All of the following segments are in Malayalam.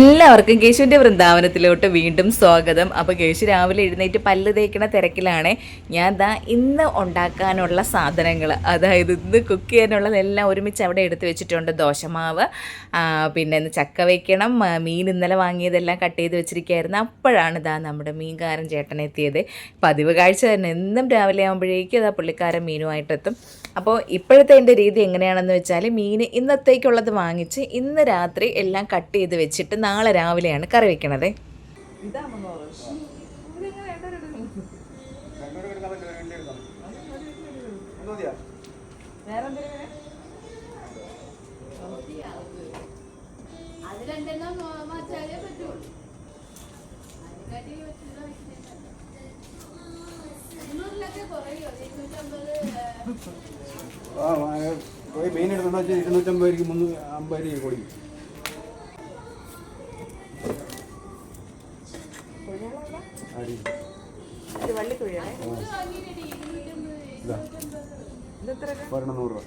എല്ലാവർക്കും കേശുവിന്റെ വൃന്ദാവനത്തിലോട്ട് വീണ്ടും സ്വാഗതം. അപ്പോൾ കേശു രാവിലെ എഴുന്നേറ്റ് പല്ല് തേക്കണ തിരക്കിലാണ്. ഞാൻ ദാ ഇന്ന് ഉണ്ടാക്കാനുള്ള സാധനങ്ങൾ അതായത് ഇന്ന് കുക്ക് ചെയ്യാനുള്ളതെല്ലാം ഒരുമിച്ച് അവിടെ എടുത്ത് വെച്ചിട്ടുണ്ട്. ദോശമാവ് പിന്നെ ഇന്ന് ചക്ക വയ്ക്കണം മീൻ ഇന്നലെ വാങ്ങിയതെല്ലാം കട്ട് ചെയ്ത് വെച്ചിരിക്കുകയായിരുന്നു. അപ്പോഴാണ് ദാ നമ്മുടെ മീൻകാരൻ ചേട്ടൻ എത്തിയത്. പതിവ് കാഴ്ച തന്നെ. എന്നും രാവിലെ ആകുമ്പോഴേക്കും അതാ പുള്ളിക്കാരൻ മീനുമായിട്ടെത്തും. അപ്പോൾ ഇപ്പോഴത്തെ എന്റെ രീതി എങ്ങനെയാണെന്ന് വെച്ചാൽ മീൻ ഇന്നത്തേക്കുള്ളത് വാങ്ങിച്ച് ഇന്ന് രാത്രി എല്ലാം കട്ട് ചെയ്ത് വെച്ചിട്ട് നാളെ രാവിലെയാണ് കറി വെക്കണത്. അത് ആ, പോയി മീൻ എടുത്തു വെച്ചാൽ ഇരുന്നൂറ്റമ്പത് രൂപയ്ക്ക് മുന്നൂറ് അമ്പത് രൂപ കൊടുക്കും. ഒരെണ്ണം നൂറ് രൂപ.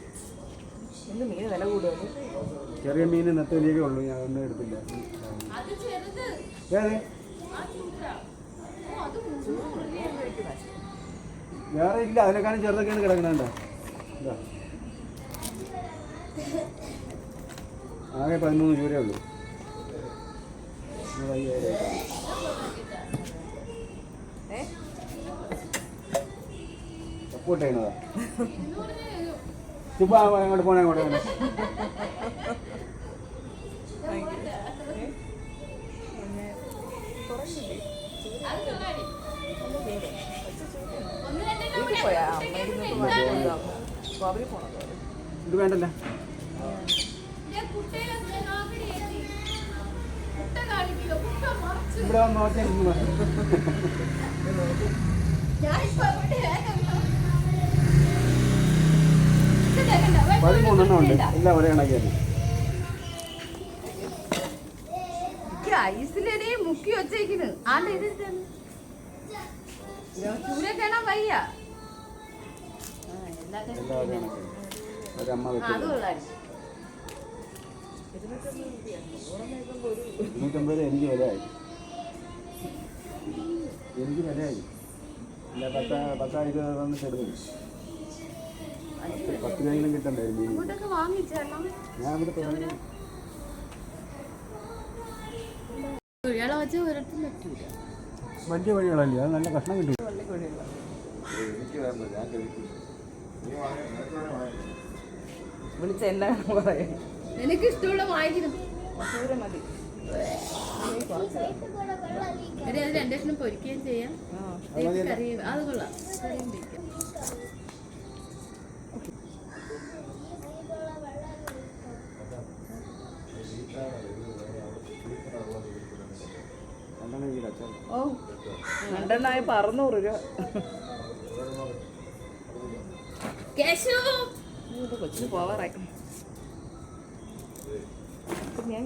ചെറിയ മീൻ നെത്തലിയൊക്കെ ഉള്ളൂ. ഞാൻ ഒന്നും എടുത്തില്ല. ഏത് ആ ചൂണ്ട ഓ അത് മുന്നൂറ് വേറെ ഇല്ല അതിനെക്കാളും ചെറുതൊക്കെയാണ് കിടക്കണേണ്ട ആകെ പതിമൂന്ന് രൂപയേ ഉള്ളൂ. ഇത് അയ്യായിരം ആയിട്ടാണ്. സപ്പോർട്ട് ചെയ്യണതാ ചുമ്മാ അങ്ങോട്ട് പോണേ അങ്ങോട്ട് പോണേ. ഇത് വേണ്ടല്ല? ഇവിടെ വേണ്ട, പതിമൂന്നെണ്ണം ഉണ്ട്. വേണ്ട. എല്ലാം ഒരേ കണക്കിയാണ് ഐസിലേ മുക്കി വെച്ചേക്കുന്നു ആണ്ട്. ചൂരെ കാണാൻ വയ്യ. ഇരുന്നൂറ്റമ്പത് എനിക്ക് വിലയായി. എനിക്ക് വിലയായി. ഇല്ല പത്ത പത്താ ഇരുപത് വന്നിട്ട് എടുക്കും പത്ത് പത്ത് രൂപയെങ്കിലും കിട്ടണ്ടേ ഒരു മീൻ ഇങ്ങോട്ടൊക്കെ വാങ്ങിച്ചേരണം ഞാൻ ഇവിടെ തുടങ്ങി. വലിയ വഴികളല്ലേ അത് നല്ല കഷ്ണം കിട്ടും. വിളിച്ച എന്നാ പറയാം നിനക്ക് ഇഷ്ടമുള്ള വാങ്ങിക്കണം ചൂര മതി അത് രണ്ടു പൊരിക്കുകയും ചെയ്യാം. അത് കൊള്ളാം. ഓ രണ്ടെണ്ണായ അറുന്നൂറ് രൂപ. കൊച്ചിന് പോവാറായി. ഞാൻ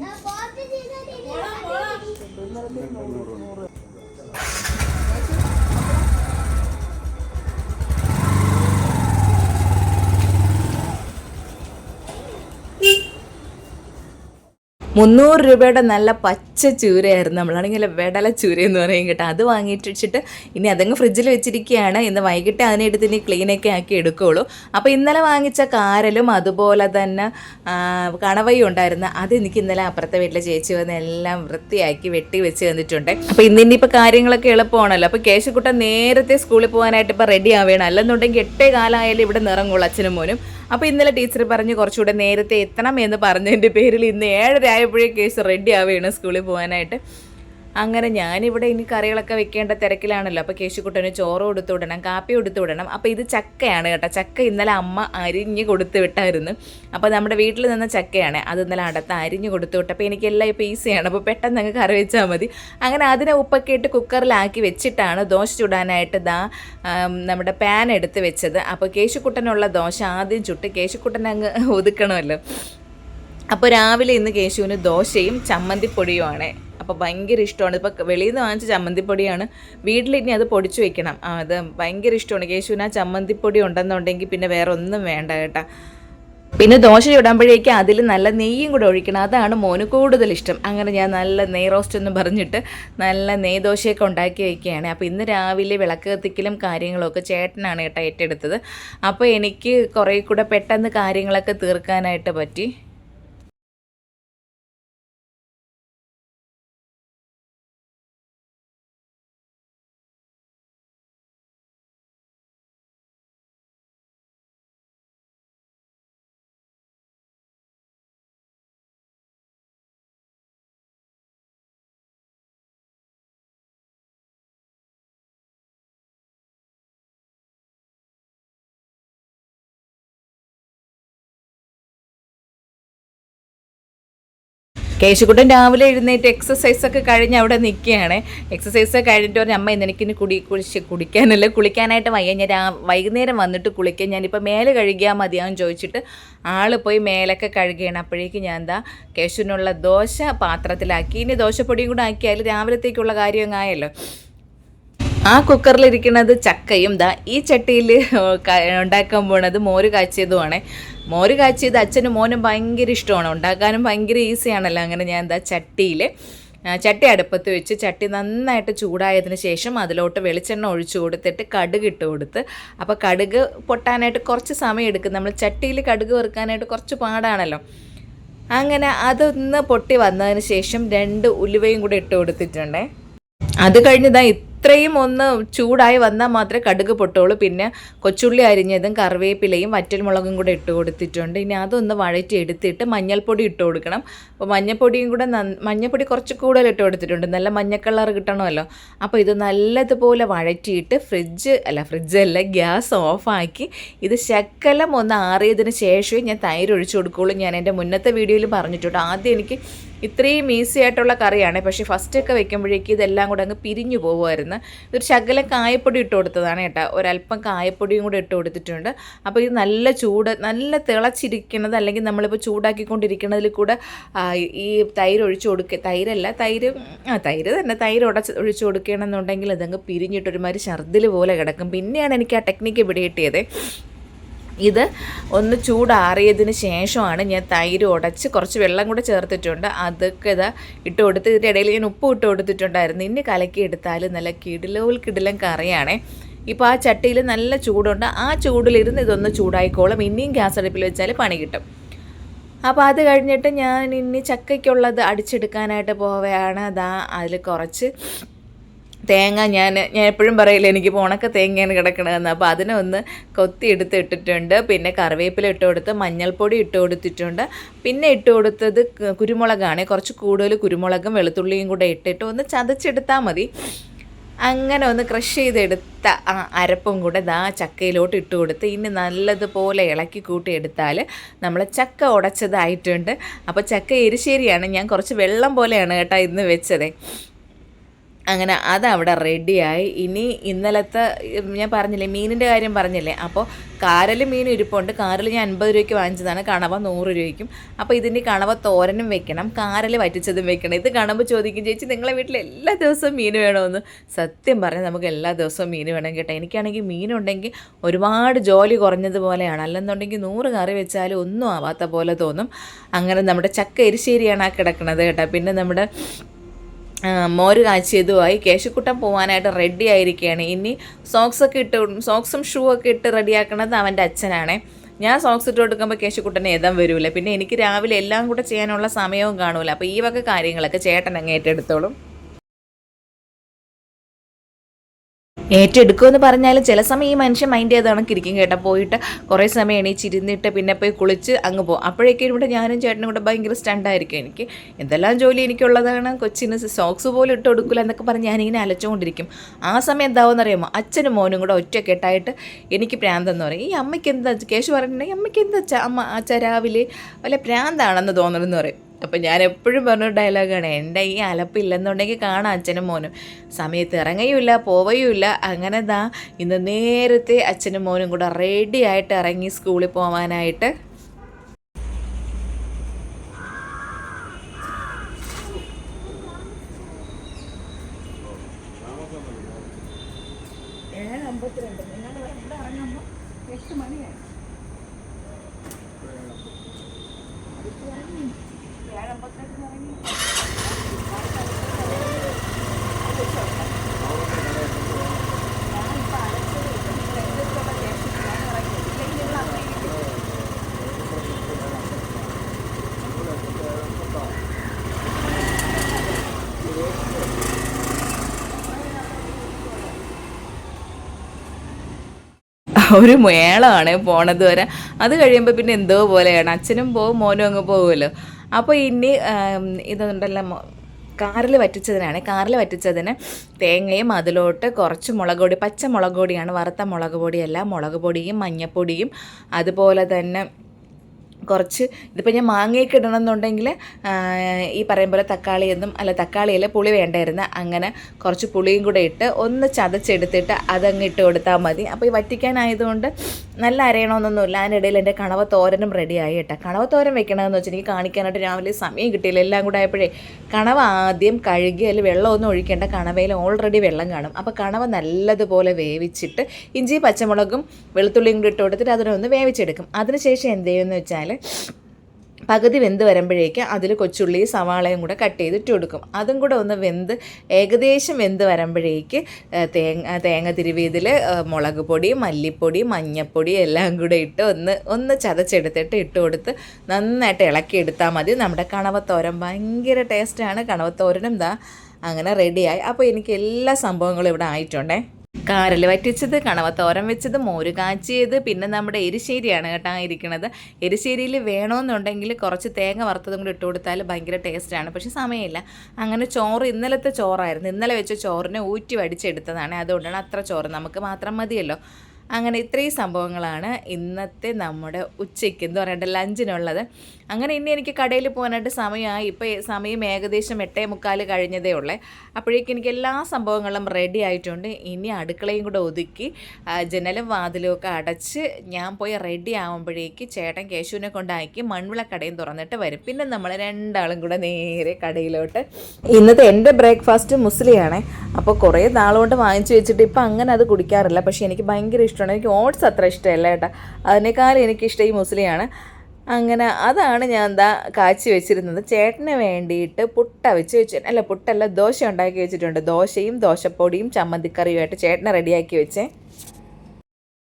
മുന്നൂറ് രൂപയുടെ നല്ല പച്ച ചൂരയായിരുന്നു നമ്മളാണെങ്കിൽ വെടല ചൂര എന്ന് പറയും കേട്ടോ. അത് വാങ്ങിയിട്ട് വെച്ചിട്ട് ഇനി അതങ്ങ് ഫ്രിഡ്ജിൽ വെച്ചിരിക്കുകയാണ്. ഇന്ന് വൈകിട്ട് അതിനെടുത്ത് ഇനി ക്ലീനൊക്കെ ആക്കി എടുക്കുകയുള്ളൂ അപ്പോൾ ഇന്നലെ വാങ്ങിച്ച കാരലും അതുപോലെ തന്നെ കണവയും ഉണ്ടായിരുന്നു. അത് എനിക്ക് ഇന്നലെ അപ്പുറത്തെ വീട്ടിലെ ചേച്ചി വന്ന് എല്ലാം വൃത്തിയാക്കി വെട്ടി വെച്ച് തന്നിട്ടുണ്ട്. അപ്പോൾ ഇന്ന് ഇനിയിപ്പോൾ കാര്യങ്ങളൊക്കെ എളുപ്പമാണല്ലോ. അപ്പോൾ കേശുക്കുട്ടൻ നേരത്തെ സ്കൂളിൽ പോകാനായിട്ട് ഇപ്പോൾ റെഡി ആവുകയാണ് അല്ലെന്നുണ്ടെങ്കിൽ എട്ടേ കാലമായാലും ഇവിടെ നിറങ്ങുള്ളൂ അച്ഛനും മോനും. അപ്പോൾ ഇന്നലെ ടീച്ചർ പറഞ്ഞ് കുറച്ചുകൂടെ നേരത്തെ എത്തണം എന്ന് പറഞ്ഞതിന്റെ പേരിൽ ഇന്ന് ഏഴര ആയപ്പോഴേ കേസ് റെഡി ആവുകയാണ് സ്കൂളിൽ പോകാനായിട്ട്. അങ്ങനെ ഞാനിവിടെ ഇനി കറികളൊക്കെ വെക്കേണ്ട തിരക്കിലാണല്ലോ. അപ്പോൾ കേശുക്കുട്ടന് ചോറ് കൊടുത്തു വിടണം കാപ്പി കൊടുത്തു വിടണം. അപ്പോൾ ഇത് ചക്കയാണ് കേട്ടോ. ചക്ക ഇന്നലെ അമ്മ അരിഞ്ഞ് കൊടുത്തു വിട്ടായിരുന്നു. അപ്പോൾ നമ്മുടെ വീട്ടിൽ നിന്ന ചക്കയാണ്. അത് ഇന്നലെ അടുത്ത് അരിഞ്ഞ് കൊടുത്തു വിട്ടപ്പോൾ എനിക്കെല്ലാം ഇപ്പോൾ ഈസിയാണ്. അപ്പോൾ പെട്ടെന്ന് അങ്ങ് കറി വെച്ചാൽ മതി. അങ്ങനെ അതിനെ ഉപ്പൊക്കെ ഇട്ട് കുക്കറിലാക്കി വെച്ചിട്ടാണ് ദോശ ചുടാനായിട്ട് ദാ നമ്മുടെ പാൻ എടുത്ത് വെച്ചത്. അപ്പോൾ കേശുക്കുട്ടനുള്ള ദോശ ആദ്യം ചുട്ട് കേശുക്കുട്ടൻ അങ്ങ് ഒതുക്കണമല്ലോ. അപ്പോൾ രാവിലെ ഇന്ന് കേശുവിന് ദോശയും ചമ്മന്തിപ്പൊടിയുമാണ്. അപ്പോൾ ഭയങ്കര ഇഷ്ടമാണ്. ഇപ്പോൾ വെളിയിൽ നിന്ന് വാങ്ങിച്ച ചമ്മന്തിപ്പൊടിയാണ്. വീട്ടിൽ അത് പൊടിച്ചു വെക്കണം. അത് ഭയങ്കര ഇഷ്ടമാണ്. കേശുവിന് ആ ചമ്മന്തിപ്പൊടി ഉണ്ടെന്നുണ്ടെങ്കിൽ പിന്നെ വേറെ ഒന്നും വേണ്ട കേട്ടോ. പിന്നെ ദോശ ചുടുമ്പോഴേക്ക് അതിൽ നല്ല നെയ്യും കൂടെ ഒഴിക്കണം. അതാണ് മോന് കൂടുതൽ ഇഷ്ടം. അങ്ങനെ ഞാൻ നല്ല നെയ് റോസ്റ്റ് എന്ന് പറഞ്ഞിട്ട് നല്ല നെയ് ദോശയൊക്കെ ഉണ്ടാക്കി വയ്ക്കുകയാണ് അപ്പോൾ ഇന്ന് രാവിലെ വിളക്ക് കത്തിക്കലും കാര്യങ്ങളൊക്കെ ചേട്ടനാണ് കേട്ടോ ഏറ്റെടുത്തത്. അപ്പോൾ എനിക്ക് കുറേ കൂടെ പെട്ടെന്ന് കാര്യങ്ങളൊക്കെ തീർക്കാനായിട്ട് പറ്റി. കേശുക്കുട്ടൻ രാവിലെ എഴുന്നേറ്റ് എക്സസൈസ് ഒക്കെ കഴിഞ്ഞ് അവിടെ നിൽക്കുകയാണ്. എക്സസൈസ് കഴിഞ്ഞിട്ട് പറഞ്ഞ അമ്മ ഇന്ന് എനിക്കിനി കുടി കുളിച്ച് കുടിക്കാനല്ല കുളിക്കാനായിട്ട് വയ്യ. ഞാൻ രാ വൈകുന്നേരം വന്നിട്ട് കുളിക്കാൻ ഞാനിപ്പോൾ മേലെ കഴുകിയാൽ മതിയാവും ചോദിച്ചിട്ട് ആൾ പോയി മേലൊക്കെ കഴുകുകയാണ്. അപ്പോഴേക്കും ഞാൻ എന്താ കേശുവിനുള്ള ദോശ പാത്രത്തിലാക്കി. ഇനി ദോശപ്പൊടിയും കൂടെ ആക്കിയാൽ രാവിലത്തേക്കുള്ള കാര്യം ആയല്ലോ. ആ കുക്കറിലിരിക്കുന്നത് ചക്കയും ദാ ഈ ചട്ടിയിൽ ഉണ്ടാക്കാൻ പോണത് മോര് കാച്ചിയതുമാണ് മോര് കാച്ചിയത് അച്ഛനും മോനും ഭയങ്കര ഇഷ്ടമാണ്. ഉണ്ടാക്കാനും ഭയങ്കര ഈസിയാണല്ലോ അങ്ങനെ ഞാൻ എന്താ ചട്ടിയിൽ ചട്ടി അടുപ്പത്ത് വെച്ച് ചട്ടി നന്നായിട്ട് ചൂടായതിന് ശേഷം അതിലോട്ട് വെളിച്ചെണ്ണ ഒഴിച്ചു കൊടുത്തിട്ട് കടുക് ഇട്ട് കൊടുത്ത് അപ്പോൾ കടുക് പൊട്ടാനായിട്ട് കുറച്ച് സമയം എടുക്കും. നമ്മൾ ചട്ടിയിൽ കടുക് വെറുക്കാനായിട്ട് കുറച്ച് പാടാണല്ലോ. അങ്ങനെ അതൊന്ന് പൊട്ടി വന്നതിന് ശേഷം രണ്ട് ഉലുവയും കൂടെ ഇട്ട് കൊടുത്തിട്ടുണ്ടേ. അത് കഴിഞ്ഞതാ ഇത്രയും ഒന്ന് ചൂടായി വന്നാൽ മാത്രമേ കടുക് പൊട്ടുള്ളൂ പിന്നെ കൊച്ചുള്ളി അരിഞ്ഞതും കറിവേപ്പിലയും വറ്റൽമുളകും കൂടെ ഇട്ട് കൊടുത്തിട്ടുണ്ട്. ഇനി അതൊന്ന് വഴറ്റി എടുത്തിട്ട് മഞ്ഞൾപ്പൊടി ഇട്ട് കൊടുക്കണം. അപ്പോൾ മഞ്ഞൾപ്പൊടിയും കൂടെ മഞ്ഞൾപ്പൊടി കുറച്ച് കൂടുതൽ ഇട്ട് കൊടുത്തിട്ടുണ്ട്. നല്ല മഞ്ഞ കിട്ടണമല്ലോ. അപ്പോൾ ഇത് നല്ലതുപോലെ വഴറ്റിയിട്ട് ഫ്രിഡ്ജ് അല്ല ഫ്രിഡ്ജ് അല്ല ഗ്യാസ് ഓഫാക്കി ഇത് ശക്കലം ഒന്ന് ആറിയതിന് ശേഷമേ ഞാൻ തൈര് ഒഴിച്ചു കൊടുക്കുകയുള്ളൂ. ഞാൻ എന്റെ മുന്നത്തെ വീഡിയോയിൽ പറഞ്ഞിട്ടുണ്ട്. ആദ്യം എനിക്ക് ഇത്രയും ഈസി ആയിട്ടുള്ള കറിയാണ്. പക്ഷേ ഫസ്റ്റൊക്കെ വെക്കുമ്പോഴേക്കും ഇതെല്ലാം കൂടെ അങ്ങ് പിരിഞ്ഞു പോകുമായിരുന്നു ഇതൊരു ശകലം കായപ്പൊടി ഇട്ട് കൊടുത്തതാണ് കേട്ടോ. ഒരല്പം കായപ്പൊടിയും കൂടെ ഇട്ട് കൊടുത്തിട്ടുണ്ട്. അപ്പോൾ ഇത് നല്ല ചൂട് നല്ല തിളച്ചിരിക്കുന്നത് അല്ലെങ്കിൽ നമ്മളിപ്പോൾ ചൂടാക്കിക്കൊണ്ടിരിക്കുന്നതിൽ കൂടെ ഈ തൈര് ഒഴിച്ചു കൊടുക്കുക തൈരല്ല തൈര് ആ തൈര് തന്നെ തൈര് ഉടച്ച് ഒഴിച്ചു കൊടുക്കുകയാണെന്നുണ്ടെങ്കിൽ ഇതങ്ങ് പിരിഞ്ഞിട്ടൊരുമാതിരി ഛർദ്ദിൽ പോലെ കിടക്കും. പിന്നെയാണ് എനിക്ക് ആ ടെക്നിക്ക് പിടികിട്ടിയത് ഇത് ഒന്ന് ചൂടാറിയതിന് ശേഷമാണ് ഞാൻ തൈര് ഉടച്ച് കുറച്ച് വെള്ളം കൂടെ ചേർത്തിട്ടുണ്ട്. അതൊക്കെ ഇതാ ഇട്ട് കൊടുത്ത് ഇതിന്റെ ഇടയിൽ ഞാൻ ഉപ്പ് ഇട്ട് കൊടുത്തിട്ടുണ്ടായിരുന്നു. ഇനി കലക്കി എടുത്താൽ നല്ല കിടിലോൽ കിടിലം കറിയാണേ. ഇപ്പോൾ ആ ചട്ടിയിൽ നല്ല ചൂടുണ്ട്. ആ ചൂടിലിരുന്ന് ഇതൊന്ന് ചൂടായിക്കോളും. ഇനിയും ഗ്യാസ് അടുപ്പിൽ വെച്ചാൽ പണി കിട്ടും. അപ്പോൾ അത് കഴിഞ്ഞിട്ട് ഞാൻ ഇനി ചക്കയ്ക്കുള്ളത് അടിച്ചെടുക്കാനായിട്ട് പോവുകയാണ്. അതാ അതിൽ കുറച്ച് തേങ്ങ ഞാൻ ഞാൻ എപ്പോഴും പറയില്ല എനിക്ക് ഉണക്ക തേങ്ങയാണ് കിടക്കണതെന്ന്. അപ്പോൾ അതിനെ ഒന്ന് കൊത്തി എടുത്ത് ഇട്ടിട്ടുണ്ട് പിന്നെ കറിവേപ്പില ഇട്ട് കൊടുത്ത് മഞ്ഞൾപ്പൊടി ഇട്ട് കൊടുത്തിട്ടുണ്ട്. പിന്നെ ഇട്ട് കൊടുത്തത് കുരുമുളകാണ്. കുറച്ച് കൂടുതൽ കുരുമുളകും വെളുത്തുള്ളിയും കൂടെ ഇട്ടിട്ട് ഒന്ന് ചതച്ചെടുത്താൽ മതി. അങ്ങനെ ഒന്ന് ക്രഷ് ചെയ്തെടുത്ത ആ അരപ്പും കൂടെ ദാ ചക്കയിലോട്ട് ഇട്ട് കൊടുത്ത് ഇനി നല്ലതുപോലെ ഇളക്കി കൂട്ടി എടുത്താൽ നമ്മൾ ചക്ക ഉടച്ചതായിട്ടുണ്ട്. അപ്പോൾ ചക്ക എരിശ്ശേരിയാണ്. ഞാൻ കുറച്ച് വെള്ളം പോലെയാണ് കേട്ടോ ഇന്ന് വെച്ചത്. അങ്ങനെ അതവിടെ റെഡിയായി. ഇനി ഇന്നലത്തെ ഞാൻ പറഞ്ഞില്ലേ മീനിന്റെ കാര്യം പറഞ്ഞില്ലേ? അപ്പോൾ കാരൽ മീൻ ഇരിപ്പുണ്ട്. കാരൽ ഞാൻ അൻപത് രൂപയ്ക്ക് വാങ്ങിച്ചതാണ്. കണവ നൂറ് രൂപയ്ക്കും. അപ്പോൾ ഇതിന്റെ കണവ തോരനും വെക്കണം. കാരൽ വറ്റിച്ചതും വെക്കണം. ഇത് കാണുമ്പോൾ ചോദിക്കും ചേച്ചി നിങ്ങളെ വീട്ടിൽ എല്ലാ ദിവസവും മീൻ വേണമെന്ന് സത്യം പറഞ്ഞാൽ നമുക്ക് എല്ലാ ദിവസവും മീൻ വേണം കേട്ടോ. എനിക്കാണെങ്കിൽ മീനുണ്ടെങ്കിൽ ഒരുപാട് ജോലി കുറഞ്ഞതുപോലെയാണ് അല്ലെന്നുണ്ടെങ്കിൽ നൂറ് കറി വെച്ചാലും ഒന്നും ആവാത്ത പോലെ തോന്നും. അങ്ങനെ നമ്മുടെ ചക്ക എരിശ്ശേരിയാണ് ആ കിടക്കുന്നത് കേട്ടോ. പിന്നെ നമ്മുടെ മോര് കാച്ചിയതുമായി കേശുക്കുട്ടൻ പോകാനായിട്ട് റെഡി ആയിരിക്കുകയാണ് ഇനി സോക്സ് ഒക്കെ ഇട്ട് സോക്സും ഷൂ ഒക്കെ ഇട്ട് റെഡിയാക്കണത് അവന്റെ അച്ഛനാണ്. ഞാൻ സോക്സ് ഇട്ട് കൊടുക്കുമ്പോൾ കേശുക്കുട്ടനെ ഏതാൻ വരൂല. പിന്നെ എനിക്ക് രാവിലെ എല്ലാം കൂടെ ചെയ്യാനുള്ള സമയവും കാണൂല. അപ്പോൾ ഈ വക കാര്യങ്ങളൊക്കെ ചേട്ടൻ അങ്ങ് ഏറ്റെടുത്തോളും. ഏറ്റെടുക്കുമെന്ന് പറഞ്ഞാലും ചില സമയം ഈ മനുഷ്യൻ മൈൻഡ് ചെയ്ത് കണക്കിരിക്കും കേട്ടോ. പോയിട്ട് കുറേ സമയം എണീച്ചിരുന്നിട്ട് പിന്നെ പോയി കുളിച്ച് അങ്ങ് പോകും. അപ്പോഴേക്കും ഇവിടെ ഞാനും ചേട്ടനും കൂടെ ഭയങ്കര സ്റ്റണ്ടായിരിക്കും എനിക്ക് എന്തെല്ലാം ജോലി എനിക്കുള്ളതാണ്? കൊച്ചിന് സോക്സ് പോലും ഇട്ട് കൊടുക്കില്ല എന്നൊക്കെ പറഞ്ഞ് ഞാനിങ്ങനെ അലച്ചുകൊണ്ടിരിക്കും ആ സമയം എന്താവുമെന്ന് അറിയാമോ? അച്ഛനും മോനും കൂടെ ഒറ്റക്കെട്ടായിട്ട് എനിക്ക് പ്രാന്തെന്ന് പറയും. ഈ അമ്മയ്ക്ക് എന്താ? കേശു പറഞ്ഞിട്ടുണ്ടെങ്കിൽ അമ്മയ്ക്ക് എന്താ അമ്മ അച്ഛ രാവിലെ വല്ല പ്രാന്താണെന്ന് തോന്നണമെന്ന് പറയും. അപ്പം ഞാൻ എപ്പോഴും പറഞ്ഞ ഡയലോഗാണ് എന്റെ ഈ അലപ്പില്ലെന്നുണ്ടെങ്കിൽ കാണാം അച്ഛനും മോനും. സമയത്ത് ഇറങ്ങുകയുമില്ല പോവുകയുമില്ല അങ്ങനെ ദാ ഇന്ന് നേരത്തെ അച്ഛനും മോനും കൂടെ റെഡി ആയിട്ട് ഇറങ്ങി സ്കൂളിൽ പോകാനായിട്ട് എട്ട് മണിയായി ഒരു മേളമാണ് പോണത് വരെ. അത് കഴിയുമ്പോൾ പിന്നെ എന്തോ പോലെയാണ്. അച്ഛനും പോവും മോനും അങ്ങ് പോകുമല്ലോ അപ്പോൾ ഇനി ഇതുണ്ടല്ലോ കാറിൽ വറ്റിച്ചതിനാണ്. കാറിൽ വറ്റിച്ചതിന് തേങ്ങയും അതിലോട്ട് കുറച്ച് മുളക് പൊടി പച്ച മുളക് പൊടിയാണ് വറുത്ത മുളക് പൊടിയല്ല മുളക് പൊടിയും മഞ്ഞപ്പൊടിയും അതുപോലെ തന്നെ കുറച്ച് ഇതിപ്പോൾ ഞാൻ മാങ്ങയൊക്കെ ഇടണം എന്നുണ്ടെങ്കിൽ ഈ പറയും പോലെ തക്കാളിയൊന്നും അല്ല തക്കാളിയല്ല പുളി വേണ്ടായിരുന്നു. അങ്ങനെ കുറച്ച് പുളിയും കൂടെ ഇട്ട് ഒന്ന് ചതച്ചെടുത്തിട്ട് അതങ്ങ് ഇട്ട് കൊടുത്താൽ മതി. അപ്പോൾ ഈ വറ്റിക്കാനായതുകൊണ്ട് നല്ല അരയണമെന്നൊന്നുമില്ല അതിനിടയിൽ എന്റെ കണവ തോരനും റെഡിയായി കേട്ടോ. കണവ തോരൻ വെക്കണമെന്ന് വെച്ചാൽ എനിക്ക് കാണിക്കാനായിട്ട് രാവിലെ സമയം കിട്ടിയില്ല. എല്ലാം കൂടെ ആയപ്പോഴേ കണവ ആദ്യം കഴുകി അതിൽ വെള്ളമൊന്നും ഒഴിക്കേണ്ട. കണവയിൽ ഓൾറെഡി വെള്ളം കാണും. അപ്പോൾ കണവ നല്ലതുപോലെ വേവിച്ചിട്ട് ഇഞ്ചി പച്ചമുളകും വെളുത്തുള്ളിയും കൂടി ഇട്ട് കൊടുത്തിട്ട് അതിനൊന്ന് വേവിച്ചെടുക്കും. അതിനുശേഷം എന്ത് ചെയ്യുമെന്ന് വെച്ചാൽ പകുതി വെന്ത് വരുമ്പോഴേക്ക് അതിൽ കൊച്ചുള്ളി സവാളയും കൂടെ കട്ട് ചെയ്തിട്ട് കൊടുക്കും. അതും കൂടെ ഒന്ന് വെന്ത് ഏകദേശം വെന്ത് വരുമ്പോഴേക്ക് തേങ്ങ തേങ്ങ തിരുവിയതിൽ മുളക് പൊടി മല്ലിപ്പൊടി മഞ്ഞപ്പൊടി എല്ലാം കൂടെ ഇട്ട് ഒന്ന് ഒന്ന് ചതച്ചെടുത്തിട്ട് ഇട്ട് കൊടുത്ത് നന്നായിട്ട് ഇളക്കി എടുത്താൽ മതി. നമ്മുടെ കണവത്തോരൻ ഭയങ്കര ടേസ്റ്റാണ് കണവത്തോരനും ദാ അങ്ങനെ റെഡിയായി അപ്പോൾ എനിക്ക് എല്ലാ സംഭവങ്ങളും ഇവിടെ ആയിട്ടുണ്ടേ. കാരൽ വറ്റിച്ചത് കണവത്തോരം വെച്ചത് മോര് കാച്ചിയത് പിന്നെ നമ്മുടെ എരിശ്ശേരിയാണ് കേട്ടോ ഇരിക്കുന്നത് എരിശ്ശേരിയിൽ വേണമെന്നുണ്ടെങ്കിൽ കുറച്ച് തേങ്ങ വറുത്തതും കൂടി ഇട്ട് കൊടുത്താൽ ഭയങ്കര ടേസ്റ്റാണ്. പക്ഷേ സമയമില്ല. അങ്ങനെ ചോറ് ഇന്നലത്തെ ചോറായിരുന്നു. ഇന്നലെ വെച്ച ചോറിനെ ഊറ്റി വടിച്ചെടുത്തതാണ്. അതുകൊണ്ടാണ് അത്ര ചോറ്. നമുക്ക് മാത്രം മതിയല്ലോ. അങ്ങനെ ഇത്രയും സംഭവങ്ങളാണ് ഇന്നത്തെ നമ്മുടെ ഉച്ചയ്ക്ക്. എന്ന് പറയേണ്ട? ലഞ്ചിനുള്ളത്. അങ്ങനെ ഇനി എനിക്ക് കടയിൽ പോകാനായിട്ട് സമയമായി. ഇപ്പോൾ സമയം ഏകദേശം എട്ടേ മുക്കാൽ കഴിഞ്ഞതേ ഉള്ളേ. അപ്പോഴേക്കും എനിക്ക് എല്ലാ സംഭവങ്ങളും റെഡി ആയിട്ടുണ്ട്. ഇനി അടുക്കളയും കൂടെ ഒതുക്കി ജനലും വാതിലും ഒക്കെ അടച്ച് ഞാൻ പോയി റെഡി ആകുമ്പോഴേക്ക് ചേട്ടൻ കേശുവിനെ കൊണ്ടാക്കി മൺവിളക്കടയും തുറന്നിട്ട് വരും. പിന്നെ നമ്മൾ രണ്ടാളും കൂടെ നേരെ കടയിലോട്ട്. ഇന്നത്തെ എന്റെ ബ്രേക്ക്ഫാസ്റ്റ് മുസ്ലിയാണേ. അപ്പോൾ കുറേ നാളുകൊണ്ട് വാങ്ങിച്ചു വെച്ചിട്ട് ഇപ്പം അങ്ങനെ അത് കുടിക്കാറില്ല. പക്ഷേ എനിക്ക് ഭയങ്കര ഇഷ്ടമാണ്. എനിക്ക് ഓട്സ് അത്ര ഇഷ്ടമല്ല കേട്ടോ. അതിനേക്കാളും എനിക്കിഷ്ടം ഈ മുസ്ലിയാണ്. അങ്ങനെ അതാണ് ഞാൻ എന്താ കാച്ചി വെച്ചിരുന്നത്. ചേട്ടന് വേണ്ടിയിട്ട് പുട്ട വെച്ച് വെച്ച് അല്ല പുട്ടല്ല ദോശ ഉണ്ടാക്കി വെച്ചിട്ടുണ്ട്. ദോശയും ദോശപ്പൊടിയും ചമ്മന്തിക്കറിയുമായിട്ട് ചേട്ടനെ റെഡിയാക്കി വെച്ചേ.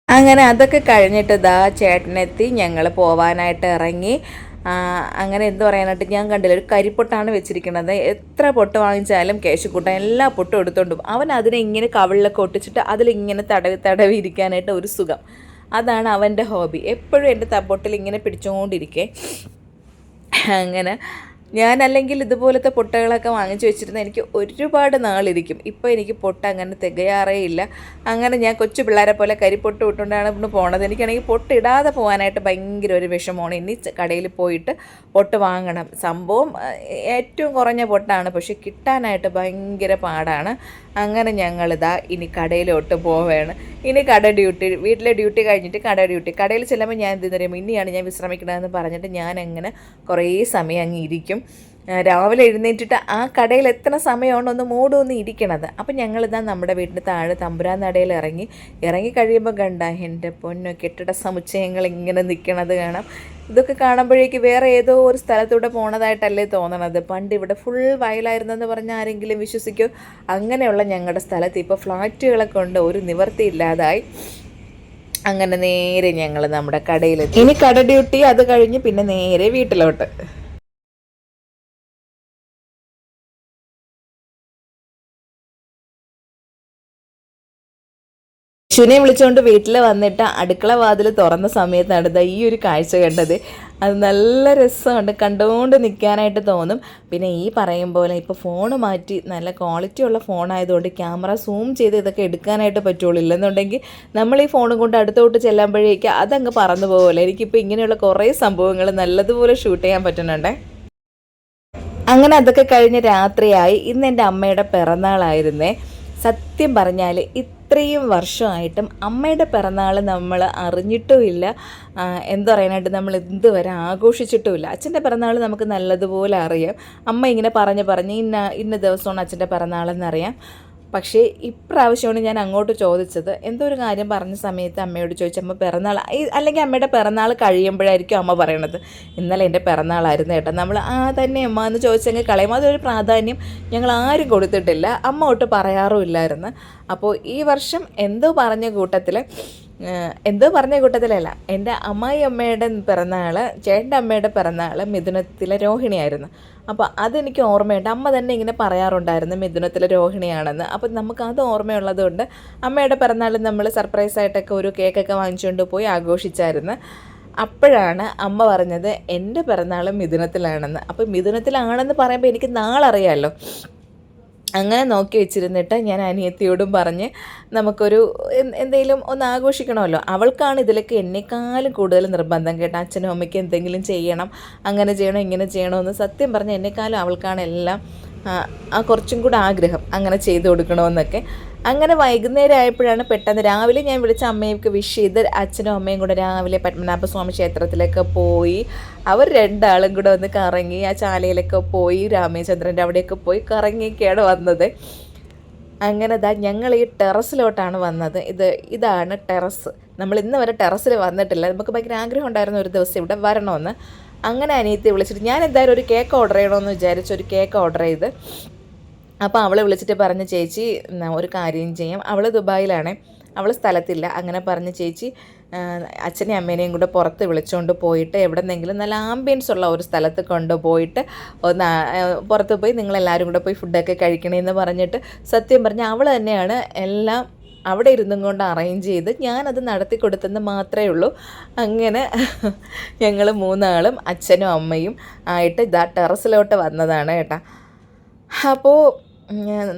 അങ്ങനെ അതൊക്കെ കഴിഞ്ഞിട്ട് ദാ ചേട്ടനെത്തി ഞങ്ങൾ പോവാനായിട്ട് ഇറങ്ങി. അങ്ങനെ എന്ത് പറയാനായിട്ട് ഞാൻ കണ്ടില്ല. ഒരു കരിപ്പൊട്ടാണ് വെച്ചിരിക്കുന്നത്. എത്ര പൊട്ട് വാങ്ങിച്ചാലും കേശുക്കുട്ടൻ എല്ലാ പൊട്ടും എടുത്തോണ്ട് അവൻ അതിനെ ഇങ്ങനെ കവിളിലൊക്കെ ഒട്ടിച്ചിട്ട് അതിലിങ്ങനെ തടവി തടവി ഇരിക്കാനായിട്ട് ഒരു സുഖം. അതാണ് അവന്റെ ഹോബി. എപ്പോഴും എന്റെ തപ്പൊട്ടിൽ ഇങ്ങനെ പിടിച്ചുകൊണ്ടിരിക്കേ അങ്ങനെ ഞാൻ അല്ലെങ്കിൽ ഇതുപോലത്തെ പൊട്ടകളൊക്കെ വാങ്ങിച്ചു വെച്ചിരുന്ന എനിക്ക് ഒരുപാട് നാളിരിക്കും. ഇപ്പോൾ എനിക്ക് പൊട്ട അങ്ങനെ തികയാറേ ഇല്ല. അങ്ങനെ ഞാൻ കൊച്ചു പിള്ളേരെ പോലെ കരിപ്പൊട്ട് ഇട്ടുകൊണ്ടാണ് ഇന്ന് പോണത്. എനിക്കാണെങ്കിൽ പൊട്ട് ഇടാതെ പോകാനായിട്ട് ഭയങ്കര ഒരു വിഷമമാണ്. ഇനി കടയിൽ പോയിട്ട് പൊട്ട് വാങ്ങണം. സംഭവം ഏറ്റവും കുറഞ്ഞ പൊട്ടാണ്. പക്ഷെ കിട്ടാനായിട്ട് ഭയങ്കര പാടാണ്. അങ്ങനെ ഞങ്ങളിതാ ഇനി കടയിലോട്ട് പോവുകയാണ് ഇനി കട ഡ്യൂട്ടി വീട്ടിലെ ഡ്യൂട്ടി കഴിഞ്ഞിട്ട് കട ഡ്യൂട്ടി. കടയിൽ ചെല്ലുമ്പോൾ ഞാൻ എന്ത് പറയുമ്പോൾ ഇനിയാണ് ഞാൻ വിശ്രമിക്കണമെന്ന് പറഞ്ഞിട്ട് ഞാൻ അങ്ങനെ കുറേ സമയം അങ്ങ് ഇരിക്കും. രാവിലെ എഴുന്നേറ്റിട്ട് ആ കടയിൽ എത്ര സമയമാണ് ഒന്ന് മൂടൊന്ന് ഇരിക്കണത് അപ്പം ഞങ്ങളിതാ നമ്മുടെ വീടിന്റെ താഴെ തമ്പുരാൻ നടയിൽ ഇറങ്ങി. ഇറങ്ങി കഴിയുമ്പോൾ കണ്ട എന്റെ പൊന്നോ കെട്ടിട സമുച്ചയങ്ങൾ ഇങ്ങനെ നിൽക്കണത് കാണാം. ഇതൊക്കെ കാണുമ്പോഴേക്ക് വേറെ ഏതോ ഒരു സ്ഥലത്തൂടെ പോണതായിട്ടല്ലേ തോന്നണത്. പണ്ട് ഇവിടെ ഫുൾ വയലായിരുന്നെന്ന് പറഞ്ഞാൽ ആരെങ്കിലും വിശ്വസിക്കോ. അങ്ങനെയുള്ള ഞങ്ങളുടെ സ്ഥലത്ത് ഇപ്പോൾ ഫ്ലാറ്റുകളൊക്കെ കൊണ്ട് ഒരു നിവർത്തി ഇല്ലാതായി. അങ്ങനെ നേരെ ഞങ്ങൾ നമ്മുടെ കടയിലെത്തി. ഇനി കട ഡ്യൂട്ടി അത് കഴിഞ്ഞ് പിന്നെ നേരെ വീട്ടിലോട്ട്. യേശുവിനെ വിളിച്ചുകൊണ്ട് വീട്ടിൽ വന്നിട്ട് അടുക്കള വാതിൽ തുറന്ന സമയത്താണ് ഈ ഒരു കാഴ്ച കണ്ടത്. അത് നല്ല രസമുണ്ട്. കണ്ടുകൊണ്ട് നിൽക്കാനായിട്ട് തോന്നും. പിന്നെ ഈ പറയും പോലെ ഇപ്പോൾ ഫോൺ മാറ്റി നല്ല ക്വാളിറ്റി ഉള്ള ഫോണായതുകൊണ്ട് ക്യാമറ സൂം ചെയ്ത് ഇതൊക്കെ എടുക്കാനായിട്ട് പറ്റുള്ളൂ. ഇല്ലെന്നുണ്ടെങ്കിൽ നമ്മൾ ഈ ഫോണും കൊണ്ട് അടുത്തോട്ട് ചെല്ലുമ്പോഴേക്ക് അതങ്ങ് പറന്നു പോകുമല്ലോ എനിക്കിപ്പോൾ ഇങ്ങനെയുള്ള കുറേ സംഭവങ്ങൾ നല്ലതുപോലെ ഷൂട്ട് ചെയ്യാൻ പറ്റുന്നുണ്ടേ. അങ്ങനെ അതൊക്കെ കഴിഞ്ഞ് രാത്രിയായി. ഇന്ന് എന്റെ അമ്മയുടെ പിറന്നാളായിരുന്നേ. സത്യം പറഞ്ഞാൽ ഇത്രയും വർഷമായിട്ടും അമ്മയുടെ പിറന്നാൾ നമ്മൾ അറിഞ്ഞിട്ടുമില്ല. എന്താ പറയാനായിട്ട് നമ്മൾ ഇതുവരെ ആഘോഷിച്ചിട്ടുമില്ല. അച്ഛന്റെ പിറന്നാൾ നമുക്ക് നല്ലതുപോലെ അറിയാം. അമ്മ ഇങ്ങനെ പറഞ്ഞ് പറഞ്ഞ് ഇന്ന ഇന്ന ദിവസമാണ് അച്ഛന്റെ പിറന്നാളെന്നറിയാം. പക്ഷേ ഇപ്രാവശ്യമാണ് ഞാൻ അങ്ങോട്ട് ചോദിച്ചത് എന്തോ ഒരു കാര്യം പറഞ്ഞ സമയത്ത് അമ്മയോട് ചോദിച്ചു അമ്മ പിറന്നാൾ അല്ലെങ്കിൽ അമ്മയുടെ പിറന്നാൾ കഴിയുമ്പോഴായിരിക്കും അമ്മ പറയണത്. ഇന്നലെ എന്റെ പിറന്നാളായിരുന്നു കേട്ടോ. നമ്മൾ ആ തന്നെ അമ്മ എന്ന് ചോദിച്ചെങ്കിൽ കളയും. അതൊരു പ്രാധാന്യം ഞങ്ങൾ ആരും കൊടുത്തിട്ടില്ല. അമ്മ ഒട്ട് പറയാറുമില്ലായിരുന്നു. അപ്പോൾ ഈ വർഷം എന്തോ പറഞ്ഞ കൂട്ടത്തിൽ എന്തോ പറഞ്ഞ കൂട്ടത്തിലല്ല. എന്റെ അമ്മായി അമ്മയുടെ പിറന്നാൾ ചേട്ടന്റെ അമ്മയുടെ പിറന്നാൾ മിഥുനത്തിലെ രോഹിണിയായിരുന്നു. അപ്പോൾ അതെനിക്ക് ഓർമ്മയുണ്ട്. അമ്മ തന്നെ ഇങ്ങനെ പറയാറുണ്ടായിരുന്നു മിഥുനത്തിലെ രോഹിണിയാണെന്ന്. അപ്പം നമുക്ക് അത് ഓർമ്മയുള്ളത് കൊണ്ട് അമ്മയുടെ പിറന്നാൾ നമ്മൾ സർപ്രൈസായിട്ടൊക്കെ ഒരു കേക്കൊക്കെ വാങ്ങിച്ചുകൊണ്ട് പോയി ആഘോഷിച്ചായിരുന്നു. അപ്പോഴാണ് അമ്മ പറഞ്ഞത് എന്റെ പിറന്നാൾ മിഥുനത്തിലാണെന്ന്. അപ്പോൾ മിഥുനത്തിലാണെന്ന് പറയുമ്പോൾ എനിക്ക് നാളറിയാമല്ലോ അങ്ങനെ നോക്കി വെച്ചിരുന്നിട്ട് ഞാൻ അനിയത്തിയോടും പറഞ്ഞ് നമുക്കൊരു എന്തെങ്കിലും ഒന്ന് ആഘോഷിക്കണമല്ലോ. അവൾക്കാണ് ഇതിലൊക്കെ എന്നെക്കാളും കൂടുതൽ നിർബന്ധം കേട്ടോ. അച്ഛനും അമ്മയ്ക്ക് എന്തെങ്കിലും ചെയ്യണം അങ്ങനെ ചെയ്യണം ഇങ്ങനെ ചെയ്യണമെന്ന് സത്യം പറഞ്ഞ് എന്നെക്കാളും അവൾക്കാണ് എല്ലാം ആ കുറച്ചും കൂടെ ആഗ്രഹം അങ്ങനെ ചെയ്തു കൊടുക്കണമെന്നൊക്കെ അങ്ങനെ വൈകുന്നേരം ആയപ്പോഴാണ് പെട്ടെന്ന് രാവിലെ ഞാൻ വിളിച്ച അമ്മയൊക്കെ വിഷ് ചെയ്ത് അച്ഛനും അമ്മയും കൂടെ രാവിലെ പത്മനാഭസ്വാമി ക്ഷേത്രത്തിലൊക്കെ പോയി. അവർ രണ്ടാളും കൂടെ വന്ന് കറങ്ങി ആ ചാലയിലൊക്കെ പോയി രാമചന്ദ്രന്റെ അവിടെയൊക്കെ പോയി കറങ്ങിയൊക്കെയാണ് വന്നത്. അങ്ങനെ ദാ ഞങ്ങൾ ഈ ടെറസിലോട്ടാണ് വന്നത്. ഇത് ഇതാണ് ടെറസ്. നമ്മൾ ഇന്ന് വരെ ടെറസിൽ വന്നിട്ടില്ല. നമുക്ക് ഭയങ്കര ആഗ്രഹം ഉണ്ടായിരുന്നു ഒരു ദിവസം ഇവിടെ വരണമെന്ന്. അങ്ങനെ അനിയത്തെ വിളിച്ചിട്ട് ഞാൻ എന്തായാലും ഒരു കേക്ക് ഓർഡർ ചെയ്യണമെന്ന് വിചാരിച്ചു ഒരു കേക്ക് ഓർഡർ ചെയ്ത് അപ്പോൾ അവളെ വിളിച്ചിട്ട് പറഞ്ഞ ചേച്ചി ഒരു കാര്യം ചെയ്യാം. അവൾ ദുബായിലാണ്. അവൾ സ്ഥലത്തില്ല. അങ്ങനെ പറഞ്ഞ ചേച്ചി അച്ഛനെയും അമ്മേനെയും കൂടെ പുറത്ത് വിളിച്ചുകൊണ്ട് പോയിട്ട് എവിടെന്നെങ്കിലും നല്ല ആംബിയൻസ് ഉള്ള ഒരു സ്ഥലത്ത് കൊണ്ടുപോയിട്ട് ഒന്ന് പുറത്ത് പോയി നിങ്ങളെല്ലാവരും കൂടെ പോയി ഫുഡൊക്കെ കഴിക്കണമെന്ന് പറഞ്ഞിട്ട് സത്യം പറഞ്ഞ് അവൾ തന്നെയാണ് എല്ലാം അവിടെ ഇരുന്നും കൊണ്ട് അറേഞ്ച് ചെയ്ത് ഞാനത് നടത്തി കൊടുത്തെന്ന് മാത്രമേ ഉള്ളൂ. അങ്ങനെ ഞങ്ങൾ മൂന്നാളും അച്ഛനും അമ്മയും ആയിട്ട് ഇതാ ടെറസിലോട്ട് വന്നതാണ് കേട്ടോ. അപ്പോൾ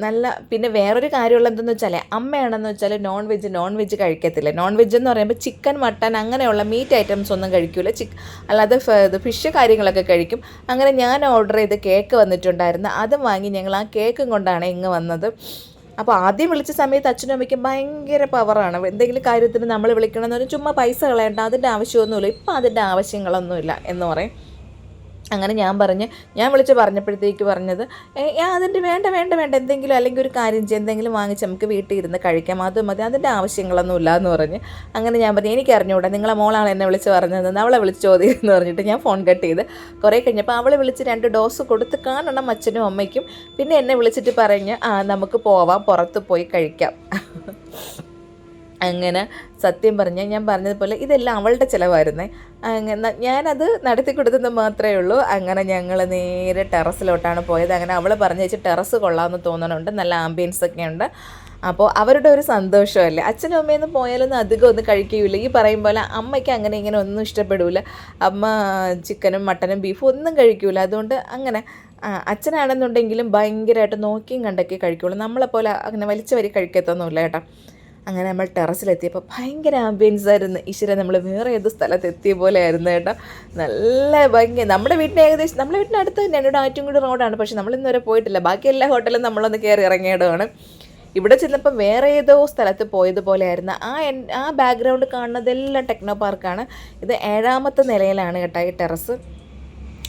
നല്ല പിന്നെ വേറൊരു കാര്യമുള്ള എന്തെന്ന് വെച്ചാൽ അമ്മയാണെന്ന് വെച്ചാൽ നോൺ വെജ് നോൺ വെജ് കഴിക്കത്തില്ല. നോൺ വെജ് എന്ന് പറയുമ്പോൾ ചിക്കൻ മട്ടൻ അങ്ങനെയുള്ള മീറ്റ് ഐറ്റംസ് ഒന്നും കഴിക്കില്ല ചിക്ക് അല്ലാതെ ഇത് ഫിഷ് കാര്യങ്ങളൊക്കെ കഴിക്കും. അങ്ങനെ ഞാൻ ഓർഡർ ചെയ്ത് കേക്ക് വന്നിട്ടുണ്ടായിരുന്നു. അതും വാങ്ങി ഞങ്ങൾ ആ കേക്കും കൊണ്ടാണ് ഇങ്ങ് വന്നത്. അപ്പോൾ ആദ്യം വിളിച്ച സമയത്ത് അച്ഛനും അമ്മയ്ക്കും ഭയങ്കര പവറാണ് എന്തെങ്കിലും കാര്യത്തിന് നമ്മൾ വിളിക്കണമെന്ന് പറഞ്ഞാൽ ചുമ്മാ പൈസ കളയണ്ട അതിന്റെ ആവശ്യമൊന്നുമില്ല. ഇപ്പം അതിന്റെ ആവശ്യങ്ങളൊന്നുമില്ല എന്ന് പറയും. അങ്ങനെ ഞാൻ പറഞ്ഞ് ഞാൻ വിളിച്ച് പറഞ്ഞപ്പോഴത്തേക്ക് പറഞ്ഞത് "ഏ, അതിന്റെ വേണ്ട വേണ്ട വേണ്ട എന്തെങ്കിലും അല്ലെങ്കിൽ ഒരു കാര്യം ചെയ്യും എന്തെങ്കിലും വാങ്ങിച്ച് നമുക്ക് വീട്ടിൽ ഇരുന്ന് കഴിക്കാം അത് മതി അതിന്റെ ആവശ്യങ്ങളൊന്നും ഇല്ല എന്ന് പറഞ്ഞ് അങ്ങനെ ഞാൻ പറഞ്ഞു എനിക്ക് അറിഞ്ഞൂടാ നിങ്ങളെ മോളാണ് എന്നെ വിളിച്ച് പറഞ്ഞത് അവളെ വിളിച്ച് ചോദ്യം എന്ന് പറഞ്ഞിട്ട് ഞാൻ ഫോൺ കട്ട് ചെയ്ത് കുറേ കഴിഞ്ഞപ്പോൾ അവളെ വിളിച്ച് രണ്ട് ഡോസ് കൊടുത്ത് കാണണം അച്ഛനും അമ്മയ്ക്കും പിന്നെ എന്നെ വിളിച്ചിട്ട് പറഞ്ഞ് നമുക്ക് പോവാം പുറത്ത് പോയി കഴിക്കാം. അങ്ങനെ സത്യം പറഞ്ഞാൽ ഞാൻ പറഞ്ഞതുപോലെ ഇതെല്ലാം അവളുടെ ചിലവായിരുന്നേ. അങ്ങനെ ഞാനത് നടത്തി കൊടുത്തെന്ന് മാത്രമേ ഉള്ളൂ. അങ്ങനെ ഞങ്ങൾ നേരെ ടെറസിലോട്ടാണ് പോയത്. അങ്ങനെ അവൾ പറഞ്ഞു വെച്ച് ടെറസ് കൊള്ളാമെന്ന് തോന്നണുണ്ട്. നല്ല ആംബിയൻസ് ഒക്കെ ഉണ്ട്. അപ്പോൾ അവരുടെ ഒരു സന്തോഷമല്ലേ? അച്ഛനും അമ്മയൊന്നും പോയാലൊന്നും അധികം ഒന്നും കഴിക്കുകയില്ല ഈ പറയും പോലെ അമ്മയ്ക്ക് അങ്ങനെ ഇങ്ങനെ ഒന്നും ഇഷ്ടപ്പെടില്ല അമ്മ ചിക്കനും മട്ടനും ബീഫും ഒന്നും കഴിക്കില്ല അതുകൊണ്ട് അങ്ങനെ അച്ഛനാണെന്നുണ്ടെങ്കിലും ഭയങ്കരമായിട്ട് നോക്കിയും കണ്ടൊക്കെ കഴിക്കുള്ളൂ. നമ്മളെപ്പോലെ അങ്ങനെ വലിച്ചു വരി കഴിക്കത്തൊന്നുമില്ല കേട്ടോ. അങ്ങനെ നമ്മൾ ടെറസിലെത്തിയപ്പോൾ ഭയങ്കര ആംബിയൻസ് ആയിരുന്നു. ഈശ്വര നമ്മൾ വേറെ ഏത് സ്ഥലത്ത് എത്തിയ പോലെ ആയിരുന്നു കേട്ടോ. നല്ല ഭംഗി. നമ്മുടെ വീട്ടിന് ഏകദേശം നമ്മുടെ വീട്ടിന് അടുത്ത് തന്നെയാണ്. ഇവിടെ ആറ്റുംകുടി റോഡാണ്. പക്ഷേ നമ്മൾ ഇന്നുവരെ പോയിട്ടില്ല. ബാക്കി എല്ലാ ഹോട്ടലും നമ്മളൊന്ന് കയറി ഇറങ്ങിയിടമാണ് ഇവിടെ ചെന്നപ്പോൾ വേറെ ഏതോ സ്ഥലത്ത് പോയതുപോലെ ആയിരുന്നു ആ എൻ- ആ ബാക്ക്ഗ്രൗണ്ട് കാണുന്നതെല്ലാം ടെക്നോ പാർക്കാണ് ഇത് ഏഴാമത്തെ നിലയിലാണ് കേട്ടോ ഈ ടെറസ്.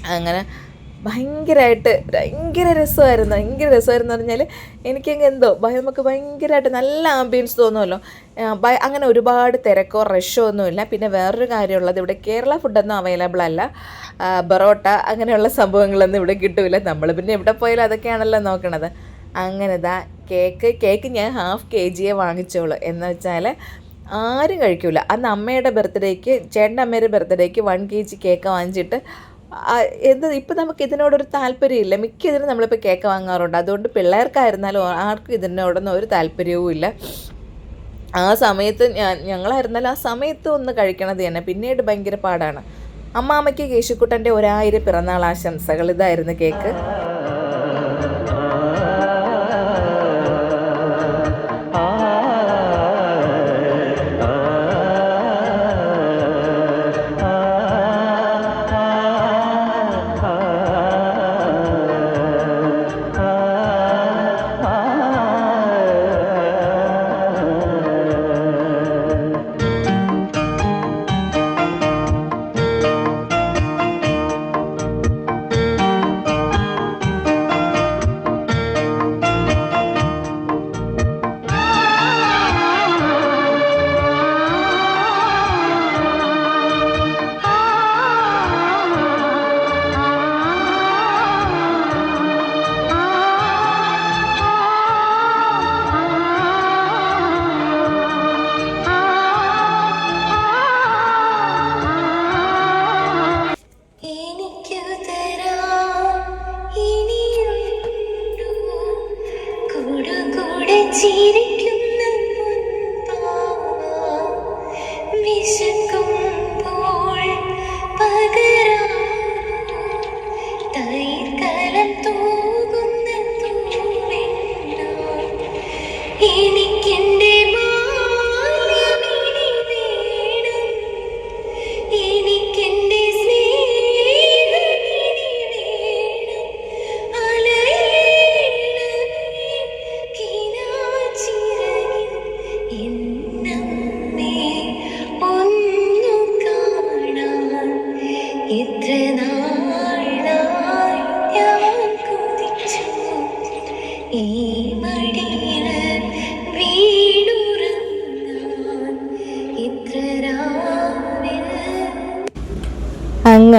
അങ്ങനെ ഭയങ്കരമായിട്ട് ഭയങ്കര രസമായിരുന്നു. ഭയങ്കര രസമായിരുന്നു പറഞ്ഞാൽ എനിക്കങ്ങ് എന്തോ നമുക്ക് ഭയങ്കരമായിട്ട് നല്ല ആംബിയൻസ് തോന്നുമല്ലോ. അങ്ങനെ ഒരുപാട് തിരക്കോ റഷോ ഒന്നുമില്ല. പിന്നെ വേറൊരു കാര്യമുള്ളത് ഇവിടെ കേരള ഫുഡൊന്നും അവൈലബിൾ അല്ല. ബറോട്ട അങ്ങനെയുള്ള സംഭവങ്ങളൊന്നും ഇവിടെ കിട്ടില്ല നമ്മൾ പിന്നെ എവിടെ പോയാലും അതൊക്കെയാണല്ലോ നോക്കണത്. അങ്ങനെ ദാ കേക്ക് കേക്ക് ഞാൻ ഹാഫ് കെ ജിയെ വാങ്ങിച്ചോളൂ. എന്ന് വെച്ചാൽ ആരും കഴിക്കില്ല അന്ന് അമ്മയുടെ ബർത്ത്ഡേക്ക് ചേട്ടന്റെ അമ്മയുടെ ബർത്ത്ഡേക്ക് വൺ കെ ജി കേക്ക് വാങ്ങിച്ചിട്ട് എന്ത് ഇപ്പം നമുക്ക് ഇതിനോടൊരു താല്പര്യമില്ല. മിക്ക ഇതിനും നമ്മളിപ്പോൾ കേക്ക് വാങ്ങാറുണ്ട്. അതുകൊണ്ട് പിള്ളേർക്കായിരുന്നാലും ആർക്കും ഇതിനോടൊന്നും ഒരു താല്പര്യവും ഇല്ല. ആ സമയത്ത് ഞാൻ ഞങ്ങളായിരുന്നാലും ആ സമയത്ത് ഒന്ന് കഴിക്കണത് തന്നെ. പിന്നീട് ഭയങ്കര പാടാണ്. അമ്മാമ്മയ്ക്ക് കേശുക്കുട്ടന്റെ ഒരായിരം പിറന്നാൾ ആശംസകൾ. ഇതായിരുന്നു കേക്ക്.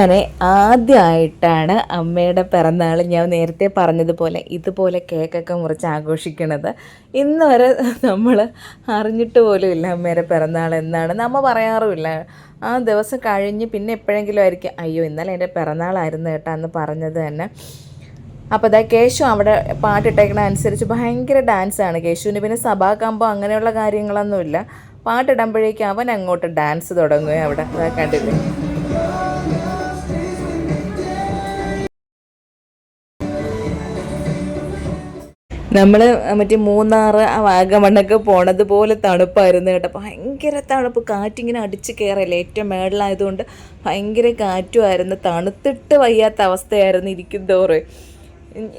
അങ്ങനെ ആദ്യമായിട്ടാണ് അമ്മയുടെ പിറന്നാൾ ഞാൻ നേരത്തെ പറഞ്ഞതുപോലെ ഇതുപോലെ കേക്കൊക്കെ മുറിച്ച് ആഘോഷിക്കണത്. ഇന്ന് വരെ നമ്മൾ അറിഞ്ഞിട്ട് പോലും ഇല്ല അമ്മയുടെ പിറന്നാൾ എന്നാണ്. നമ്മ പറയാറുമില്ല. ആ ദിവസം കഴിഞ്ഞ് പിന്നെ എപ്പോഴെങ്കിലും ആയിരിക്കും അയ്യോ ഇന്നലെ എന്റെ പിറന്നാളായിരുന്നു കേട്ടോ എന്ന് പറഞ്ഞത് തന്നെ. അപ്പോൾ അതാ കേശു അവിടെ പാട്ടിട്ടേക്കണ അനുസരിച്ച് ഭയങ്കര ഡാൻസാണ് കേശുവിന്. പിന്നെ സഭാകമ്പം അങ്ങനെയുള്ള കാര്യങ്ങളൊന്നുമില്ല. പാട്ടിടുമ്പോഴേക്കും അവൻ അങ്ങോട്ട് ഡാൻസ് തുടങ്ങുകയും അവിടെ. കണ്ടില്ലേ? നമ്മൾ മറ്റേ മൂന്നാർ ആ വാഗമണ്ണൊക്കെ പോണത് പോലെ തണുപ്പായിരുന്നു കേട്ടോ. ഭയങ്കര തണുപ്പ്. കാറ്റിങ്ങനെ അടിച്ച് കയറല്ലേ ഏറ്റവും മേളിലായതുകൊണ്ട് ഭയങ്കര കാറ്റുമായിരുന്നു. തണുത്തിട്ട് വയ്യാത്ത അവസ്ഥയായിരുന്നു ഇരിക്കും തോറും.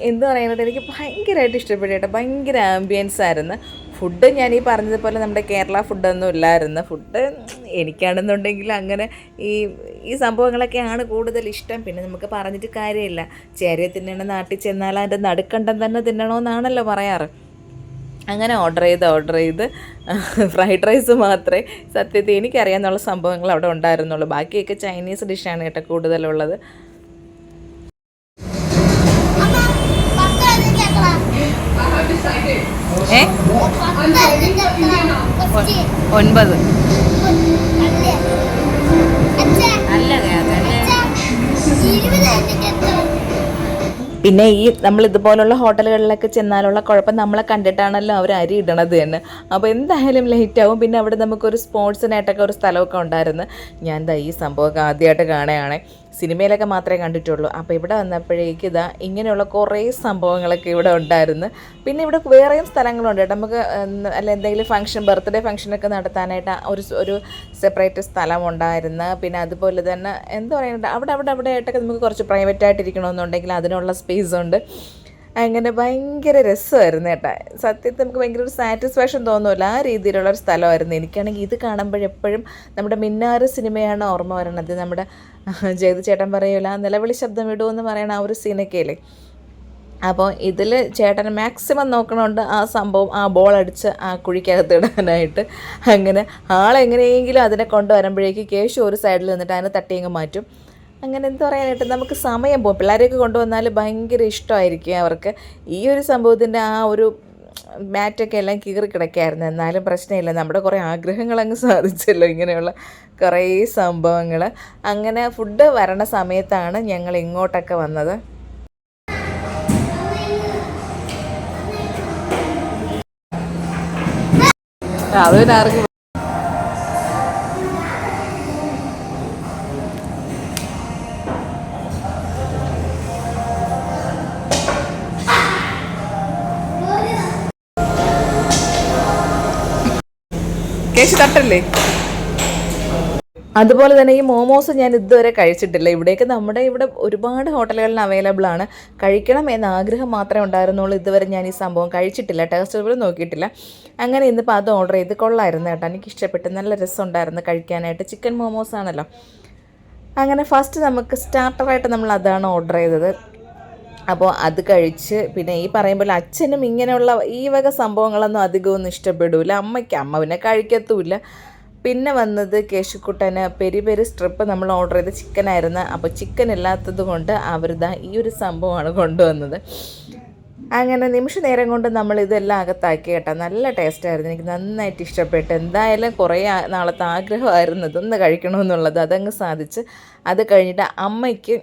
എന്ത് പറയാനായിട്ട് എനിക്ക് ഭയങ്കരമായിട്ട് ഇഷ്ടപ്പെട്ടു കേട്ടോ. ഭയങ്കര ആംബിയൻസ് ആയിരുന്നു. ഫുഡ് ഞാൻ ഈ പറഞ്ഞതുപോലെ നമ്മുടെ കേരള ഫുഡൊന്നും ഇല്ലായിരുന്നു. ഫുഡ് എനിക്കാണെന്നുണ്ടെങ്കിൽ അങ്ങനെ ഈ ഈ സംഭവങ്ങളൊക്കെയാണ് കൂടുതൽ ഇഷ്ടം. പിന്നെ നമുക്ക് പറഞ്ഞിട്ട് കാര്യമില്ല. ചേരയെ തിന്നണ നാട്ടിൽ ചെന്നാൽ അതിന്റെ നടുക്കണ്ടം തന്നെ തിന്നണമെന്നാണല്ലോ പറയാറ്. അങ്ങനെ ഓർഡർ ചെയ്ത് ഓർഡർ ചെയ്ത് ഫ്രൈഡ് റൈസ് മാത്രമേ സത്യത്തിൽ എനിക്കറിയാമെന്നുള്ള സംഭവങ്ങൾ അവിടെ ഉണ്ടായിരുന്നുള്ളൂ. ബാക്കിയൊക്കെ ചൈനീസ് ഡിഷാണ് കേട്ടോ കൂടുതലുള്ളത്. ഏ? ഒൻപത്. പിന്നെ ഈ നമ്മൾ ഇതുപോലുള്ള ഹോട്ടലുകളിലൊക്കെ ചെന്നാലുള്ള കുഴപ്പം നമ്മളെ കണ്ടിട്ടാണല്ലോ അവർ അരി ഇടണത് തന്നെ അപ്പോൾ എന്തായാലും ലേറ്റ് ആവും. പിന്നെ അവിടെ നമുക്കൊരു സ്പോർട്സിനായിട്ടൊക്കെ ഒരു സ്ഥലമൊക്കെ ഉണ്ടായിരുന്നു. ഞാൻ ദാ ഈ സംഭവമൊക്കെ ആദ്യമായിട്ട് കാണുകയാണ്. സിനിമയിലൊക്കെ മാത്രമേ കണ്ടിട്ടുള്ളൂ. അപ്പോൾ ഇവിടെ വന്നപ്പോഴേക്ക് ഇതാ ഇങ്ങനെയുള്ള കുറേ സംഭവങ്ങളൊക്കെ ഇവിടെ ഉണ്ടായിരുന്നു. പിന്നെ ഇവിടെ വേറെയും സ്ഥലങ്ങളുണ്ട്. കേട്ടോ നമുക്ക് അല്ല എന്തെങ്കിലും ഫംഗ്ഷൻ ബർത്ത്ഡേ ഫംഗ്ഷനൊക്കെ നടത്താനായിട്ട് ഒരു ഒരു സെപ്പറേറ്റ് സ്ഥലം ഉണ്ടായിരുന്നു പിന്നെ അതുപോലെ തന്നെ എന്താ പറയുന്നത് അവിടെ അവിടെ അവിടെ ആയിട്ടൊക്കെ നമുക്ക് കുറച്ച് പ്രൈവറ്റ് ആയിട്ട് ഇരിക്കണമെന്നുണ്ടെങ്കിൽ അതിനുള്ള സ്പേസ് ഉണ്ട്. അങ്ങനെ ഭയങ്കര രസമായിരുന്നു കേട്ടോ സത്യത്തിൽ നമുക്ക് ഭയങ്കര ഒരു സാറ്റിസ്ഫാക്ഷൻ തോന്നുമല്ലോ ആ രീതിയിലുള്ള ഒരു സ്ഥലമായിരുന്നു. എനിക്കാണെങ്കിൽ ഇത് കാണുമ്പോഴെപ്പോഴും നമ്മുടെ മിന്നാറ് സിനിമയാണ് ഓർമ്മ വരണത്. നമ്മുടെ ജയതു ചേട്ടൻ പറയൂല നിലവിളി ശബ്ദം ഇടൂ എന്ന് പറയണ ആ ഒരു സീനൊക്കെയല്ലേ? അപ്പോൾ ഇതിൽ ചേട്ടൻ മാക്സിമം നോക്കണോണ്ട് ആ സംഭവം ആ ബോൾ അടിച്ച് ആ കുഴിക്കകത്ത് ഇടാനായിട്ട്. അങ്ങനെ ആളെങ്ങനെയെങ്കിലും അതിനെ കൊണ്ടുവരുമ്പോഴേക്ക് കേശു ഒരു സൈഡിൽ നിന്നിട്ട് അതിനെ തട്ടിയങ്ങ് മാറ്റും. അങ്ങനെ എന്ത് പറയാനായിട്ട് നമുക്ക് സമയം പോകും പിള്ളേരെയൊക്കെ കൊണ്ടുവന്നാൽ ഭയങ്കര ഇഷ്ടമായിരിക്കും അവർക്ക്. ഈ ഒരു സംഭവത്തിന്റെ ആ ഒരു മാറ്റൊക്കെ എല്ലാം കീറി കിടക്കായിരുന്നു. എന്നാലും പ്രശ്നമില്ല. നമ്മുടെ കുറേ ആഗ്രഹങ്ങൾ അങ്ങ് സാധിച്ചല്ലോ. ഇങ്ങനെയുള്ള കുറേ സംഭവങ്ങൾ അങ്ങനെ ഫുഡ് വരണ സമയത്താണ് ഞങ്ങൾ ഇങ്ങോട്ടൊക്കെ വന്നത്. അതൊരാർക്കും കേശു തട്ടല്ലേ? അതുപോലെ തന്നെ ഈ മോമോസ് ഞാൻ ഇതുവരെ കഴിച്ചിട്ടില്ല. ഇവിടേക്ക് നമ്മുടെ ഇവിടെ ഒരുപാട് ഹോട്ടലുകളിൽ അവൈലബിൾ ആണ്. കഴിക്കണം എന്ന ആഗ്രഹം മാത്രമേ ഉണ്ടായിരുന്നുള്ളൂ. ഇതുവരെ ഞാൻ ഈ സംഭവം കഴിച്ചിട്ടില്ല. ടേസ്റ്റ് പോലും നോക്കിയിട്ടില്ല. അങ്ങനെ ഇന്നിപ്പോൾ അത് ഓർഡർ ചെയ്ത് കൊള്ളായിരുന്നു കേട്ടോ. എനിക്ക് ഇഷ്ടപ്പെട്ട് നല്ല രസമുണ്ടായിരുന്നു കഴിക്കാനായിട്ട്. ചിക്കൻ മോമോസ് ആണല്ലോ. അങ്ങനെ ഫസ്റ്റ് നമുക്ക് സ്റ്റാർട്ടറായിട്ട് നമ്മൾ അതാണ് ഓർഡർ ചെയ്തത്. അപ്പോൾ അത് കഴിച്ച് പിന്നെ ഈ പറയുമ്പോൾ അച്ഛനും ഇങ്ങനെയുള്ള ഈ വക സംഭവങ്ങളൊന്നും അധികമൊന്നും ഇഷ്ടപ്പെടില്ല അമ്മയ്ക്ക് അമ്മ പിന്നെ കഴിക്കത്തുമില്ല പിന്നെ വന്നത് കേശുക്കുട്ടന് പെരി പെരി സ്ട്രിപ്പ് നമ്മൾ ഓർഡർ ചെയ്ത ചിക്കനായിരുന്നു അപ്പോൾ ചിക്കൻ ഇല്ലാത്തത് കൊണ്ട് അവരിതാ ഈ ഒരു സംഭവമാണ് കൊണ്ടുവന്നത്. അങ്ങനെ നിമിഷ നേരം കൊണ്ട് നമ്മൾ ഇതെല്ലാം അകത്താക്കി കേട്ടോ. നല്ല ടേസ്റ്റായിരുന്നു എനിക്ക് നന്നായിട്ട് ഇഷ്ടപ്പെട്ടു. എന്തായാലും കുറേ നാളത്തെ ആഗ്രഹമായിരുന്നു. ഇതൊന്ന് കഴിക്കണമെന്നുള്ളത്. അതങ്ങ് സാധിച്ച് അത് കഴിഞ്ഞിട്ട് അമ്മയ്ക്ക്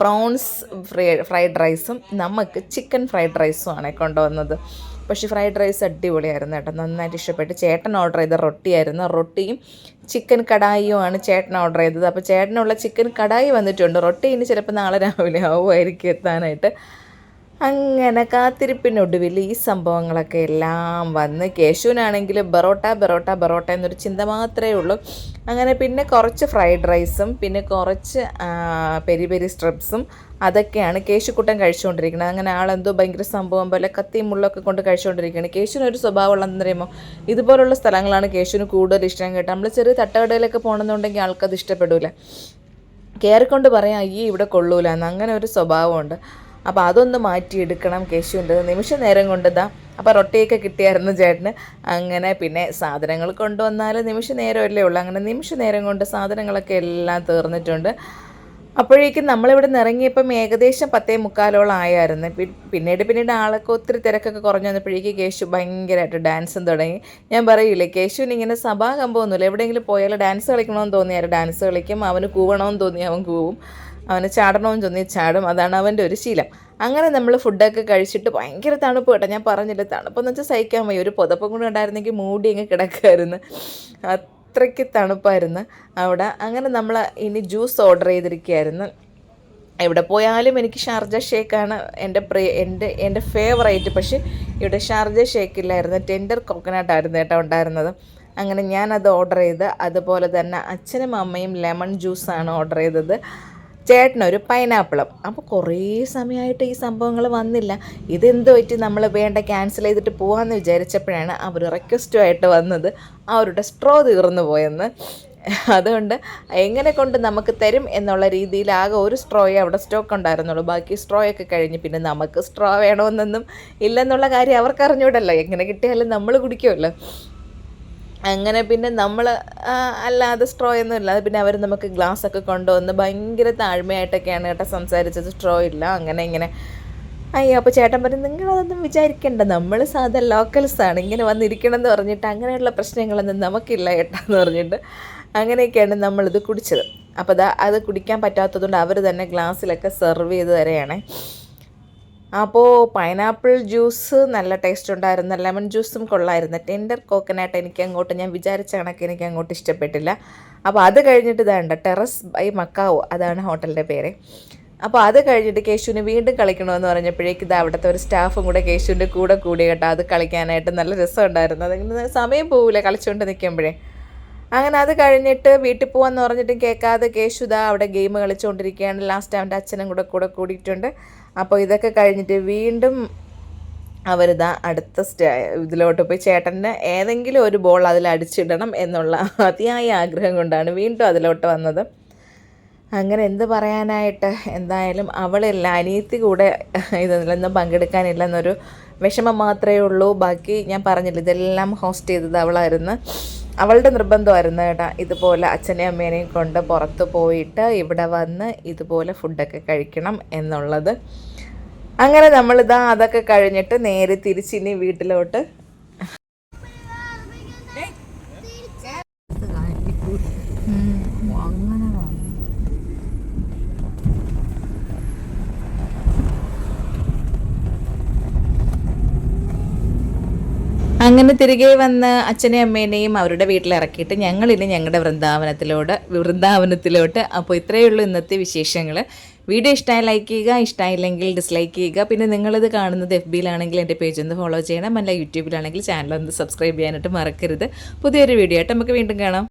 പ്രോൺസ് ഫ്രൈ ഫ്രൈഡ് റൈസും നമുക്ക് ചിക്കൻ ഫ്രൈഡ് റൈസും ആണ് കൊണ്ടുവന്നത്. പക്ഷേ ഫ്രൈഡ് റൈസ് അടിപൊളിയായിരുന്നു കേട്ടോ. നന്നായിട്ട് ഇഷ്ടപ്പെട്ട്. ചേട്ടൻ ഓർഡർ ചെയ്ത റൊട്ടിയായിരുന്നു റൊട്ടിയും ചിക്കൻ കടായിയുമാണ് ചേട്ടൻ ഓർഡർ ചെയ്തത്. അപ്പോൾ ചേട്ടനുള്ള ചിക്കൻ കടായി വന്നിട്ടുണ്ട്. റൊട്ടി ഇനി ചിലപ്പോൾ നാളെ രാവിലെ ആവുമായിരിക്കും എത്താനായിട്ട്. അങ്ങനെ കാത്തിരിപ്പിനൊടുവിൽ ഈ സംഭവങ്ങളൊക്കെ എല്ലാം വന്ന് കേശുവിനാണെങ്കിൽ ബറോട്ട ബറോട്ട ബറോട്ട എന്നൊരു ചിന്ത മാത്രമേ ഉള്ളൂ. അങ്ങനെ പിന്നെ കുറച്ച് ഫ്രൈഡ് റൈസും പിന്നെ കുറച്ച് പെരി പെരി സ്ട്രിപ്സും അതൊക്കെയാണ് കേശുക്കുട്ടൻ കഴിച്ചുകൊണ്ടിരിക്കുന്നത്. അങ്ങനെ ആളെന്തോ ഭയങ്കര സംഭവം പോലെ കത്തിയും മുള്ളൊക്കെ കൊണ്ട് കഴിച്ചുകൊണ്ടിരിക്കുകയാണ്. കേശുവിന് ഒരു സ്വഭാവമുള്ളതെന്ന് പറയുമ്പോൾ ഇതുപോലുള്ള സ്ഥലങ്ങളാണ് കേശുവിന് കൂടുതൽ ഇഷ്ടം കേട്ടോ. നമ്മൾ ചെറിയ തട്ടുകടയിലൊക്കെ പോകണമെന്നുണ്ടെങ്കിൽ ആൾക്കത് ഇഷ്ടപ്പെടില്ല കയറിക്കൊണ്ട് പറയാം അയ്യേ ഇവിടെ കൊള്ളൂല എന്ന് അങ്ങനെ ഒരു സ്വഭാവമുണ്ട്. അപ്പോൾ അതൊന്ന് മാറ്റിയെടുക്കണം കേശുവിന്റെ നിമിഷ നേരം കൊണ്ടതാ. അപ്പോൾ റൊട്ടിയൊക്കെ കിട്ടിയായിരുന്നു ചേട്ടന്. അങ്ങനെ പിന്നെ സാധനങ്ങൾ കൊണ്ടുവന്നാൽ നിമിഷ നേരമല്ലേ ഉള്ളൂ. അങ്ങനെ നിമിഷ നേരം കൊണ്ട് സാധനങ്ങളൊക്കെ എല്ലാം തീർന്നിട്ടുണ്ട്. അപ്പോഴേക്കും നമ്മളിവിടെ നിന്ന് ഇറങ്ങിയപ്പം ഏകദേശം പത്തേ മുക്കാലോളം ആയായിരുന്നു. പിന്നീട് പിന്നീട് ആളൊക്കെ ഒത്തിരി തിരക്കൊക്കെ കുറഞ്ഞു വന്നപ്പോഴേക്കും കേശു ഭയങ്കരമായിട്ട് ഡാൻസും തുടങ്ങി. ഞാൻ പറയില്ലേ കേശുവിന് ഇങ്ങനെ സഭാകമ്പമൊന്നുമില്ല. എവിടെയെങ്കിലും പോയാൽ ഡാൻസ് കളിക്കണമെന്ന് തോന്നിയാൽ ഡാൻസ് കളിക്കും. അവന് കൂവണമെന്ന് തോന്നി അവൻ കൂവും. അവന് ചാടണമെന്ന് തോന്നി ചാടും അതാണ് അവന്റെ ഒരു ശീലം. അങ്ങനെ നമ്മൾ ഫുഡൊക്കെ കഴിച്ചിട്ട് ഭയങ്കര തണുപ്പ് കേട്ടോ. ഞാൻ പറഞ്ഞില്ല തണുപ്പെന്ന് വെച്ചാൽ സഹിക്കാൻ വയ്യ. ഒരു പുതപ്പം കൂടെ ഉണ്ടായിരുന്നെങ്കിൽ മൂടി അങ്ങ് കിടക്കുമായിരുന്നു അത്രയ്ക്ക് തണുപ്പായിരുന്നു അവിടെ. അങ്ങനെ നമ്മൾ ഇനി ജ്യൂസ് ഓർഡർ ചെയ്തിരിക്കുകയായിരുന്നു. എവിടെ പോയാലും എനിക്ക് ഷാർജ ഷേക്കാണ് എന്റെ പ്രിയ എന്റെ എന്റെ ഫേവറേറ്റ് പക്ഷേ ഇവിടെ ഷാർജ ഷേക്ക് ഇല്ലായിരുന്നു. ടെൻഡർ കോക്കനട്ട് ആയിരുന്നു കേട്ടോ ഉണ്ടായിരുന്നത്. അങ്ങനെ ഞാനത് ഓർഡർ ചെയ്ത് അതുപോലെ തന്നെ അച്ഛനും അമ്മയും ലെമൺ ജ്യൂസാണ് ഓർഡർ ചെയ്തത്. ചേട്ടനൊരു പൈനാപ്പിളും. അപ്പോൾ കുറേ സമയമായിട്ട് ഈ സംഭവങ്ങൾ വന്നില്ല. ഇതെന്ത് പറ്റി? നമ്മൾ വേണ്ട ക്യാൻസൽ ചെയ്തിട്ട് പോകാമെന്ന് വിചാരിച്ചപ്പോഴാണ് അവർ റിക്വസ്റ്റുമായിട്ട് വന്നത്. അവരുടെ സ്ട്രോ തീർന്നു പോയെന്ന്. അതുകൊണ്ട് എങ്ങനെ കൊണ്ട് നമുക്ക് തരും എന്നുള്ള രീതിയിൽ ആകെ ഒരു സ്ട്രോയെ അവിടെ സ്റ്റോക്ക് ഉണ്ടായിരുന്നുള്ളൂ. ബാക്കി സ്ട്രോയൊക്കെ കഴിഞ്ഞ് പിന്നെ നമുക്ക് സ്ട്രോ വേണമെന്നൊന്നും ഇല്ലെന്നുള്ള കാര്യം അവർക്ക് അറിഞ്ഞൂടല്ലോ. എങ്ങനെ കിട്ടിയാലും നമ്മൾ കുടിക്കുമല്ലോ. അങ്ങനെ പിന്നെ നമ്മൾ അല്ലാതെ സ്ട്രോ ഒന്നും ഇല്ലാതെ പിന്നെ അവർ നമുക്ക് ഗ്ലാസ് ഒക്കെ കൊണ്ടുവന്ന് ഭയങ്കര താഴ്മയായിട്ടൊക്കെയാണ് കേട്ടോ സംസാരിച്ചത്. സ്ട്രോ ഇല്ല അങ്ങനെ ഇങ്ങനെ. അയ്യോ അപ്പോൾ ചേട്ടൻ പറയും നിങ്ങളതൊന്നും വിചാരിക്കേണ്ട. നമ്മൾ സാധാ ലോക്കൽസാണ് ഇങ്ങനെ വന്നിരിക്കണം എന്ന് പറഞ്ഞിട്ട് അങ്ങനെയുള്ള പ്രശ്നങ്ങളൊന്നും നമുക്കില്ല കേട്ടോ എന്ന് പറഞ്ഞിട്ട് അങ്ങനെയൊക്കെയാണ് നമ്മളിത് കുടിച്ചത്. അപ്പോൾ അത് കുടിക്കാൻ പറ്റാത്തതുകൊണ്ട് അവർ തന്നെ ഗ്ലാസ്സിലൊക്കെ സെർവ് ചെയ്ത് തരെയാണേ അപ്പോൾ പൈനാപ്പിൾ ജ്യൂസ് നല്ല ടേസ്റ്റ് ഉണ്ടായിരുന്നു. ലെമൺ ജ്യൂസും കൊള്ളായിരുന്നു. ടെൻഡർ കോക്കനട്ട് എനിക്ക് അങ്ങോട്ട് ഞാൻ വിചാരിച്ച കണക്ക് എനിക്ക് അങ്ങോട്ട് ഇഷ്ടപ്പെട്ടില്ല. അപ്പോൾ അത് കഴിഞ്ഞിട്ട് ഇതാണ്ട് ടെറസ് ബൈ മക്കാവോ അതാണ് ഹോട്ടലിന്റെ പേര്. അപ്പോൾ അത് കഴിഞ്ഞിട്ട് കേശുവിന് വീണ്ടും കളിക്കണമെന്ന് പറഞ്ഞപ്പോഴേക്ക് ഇത് അവിടുത്തെ ഒരു സ്റ്റാഫും കൂടെ കേശുവിന്റെ കൂടെ കൂടി കേട്ടോ അത് കളിക്കാനായിട്ട് നല്ല രസമുണ്ടായിരുന്നു അതിങ്ങനെ സമയം പോവില്ല കളിച്ചുകൊണ്ട് നിൽക്കുമ്പോഴേ അങ്ങനെ അത് കഴിഞ്ഞിട്ട് വീട്ടിൽ പോകാമെന്ന് പറഞ്ഞിട്ടും കേൾക്കാതെ കേശുദ അവിടെ ഗെയിം കളിച്ചുകൊണ്ടിരിക്കുകയാണ് ലാസ്റ്റ് അവന്റെ അച്ഛനും കൂടെ കൂടെ കൂടിയിട്ടുണ്ട്. അപ്പോൾ ഇതൊക്കെ കഴിഞ്ഞിട്ട് വീണ്ടും അവരിതാ അടുത്ത സ്റ്റേ ഇതിലോട്ട് പോയി ചേട്ടന്റെ ഏതെങ്കിലും ഒരു ബോൾ അതിൽ അടിച്ചിടണം എന്നുള്ള അതിയായ ആഗ്രഹം കൊണ്ടാണ് വീണ്ടും അതിലോട്ട് വന്നത്. അങ്ങനെ എന്ത് പറയാനായിട്ട്? എന്തായാലും അവളില്ല അനിയത്തി കൂടെ ഇതിലൊന്നും പങ്കെടുക്കാനില്ലെന്നൊരു വിഷമം മാത്രമേ ഉള്ളൂ. ബാക്കി ഞാൻ പറഞ്ഞില്ല ഇതെല്ലാം ഹോസ്റ്റ് ചെയ്തത് അവളായിരുന്നു. അവളുടെ നിർബന്ധമായിരുന്നു കേട്ടോ ഇതുപോലെ അച്ഛനെയും അമ്മേനെയും കൊണ്ട് പുറത്ത് പോയിട്ട് ഇവിടെ വന്ന് ഇതുപോലെ ഫുഡൊക്കെ കഴിക്കണം എന്നുള്ളത്. അങ്ങനെ നമ്മൾ നമ്മളിതാ അതൊക്കെ കഴിഞ്ഞിട്ട് നേരെ തിരിച്ചിനി വീട്ടിലോട്ട്. അങ്ങനെ തിരികെ വന്ന് അച്ഛനെയും അമ്മേനെയും അവരുടെ വീട്ടിൽ ഇറക്കിയിട്ട് ഞങ്ങളിനി ഞങ്ങളുടെ വൃന്ദാവനത്തിലോട്ട് വൃന്ദാവനത്തിലോട്ട്. അപ്പോൾ ഇത്രയേ ഉള്ളൂ ഇന്നത്തെ വിശേഷങ്ങൾ വീഡിയോ ഇഷ്ടമായി ലൈക്ക് ചെയ്യുക ഇഷ്ടമായില്ലെങ്കിൽ ഡിസ്ലൈക്ക് ചെയ്യുക. പിന്നെ നിങ്ങളിത് കാണുന്നത് എഫ് ബിയിലാണെങ്കിൽ എന്റെ പേജ് ഒന്ന് ഫോളോ ചെയ്യണം. അല്ല യൂട്യൂബിലാണെങ്കിൽ ചാനൽ ഒന്ന് സബ്സ്ക്രൈബ് ചെയ്യാനായിട്ട് മറക്കരുത്. പുതിയൊരു വീഡിയോ ആയിട്ട് നമുക്ക് വീണ്ടും കാണാം.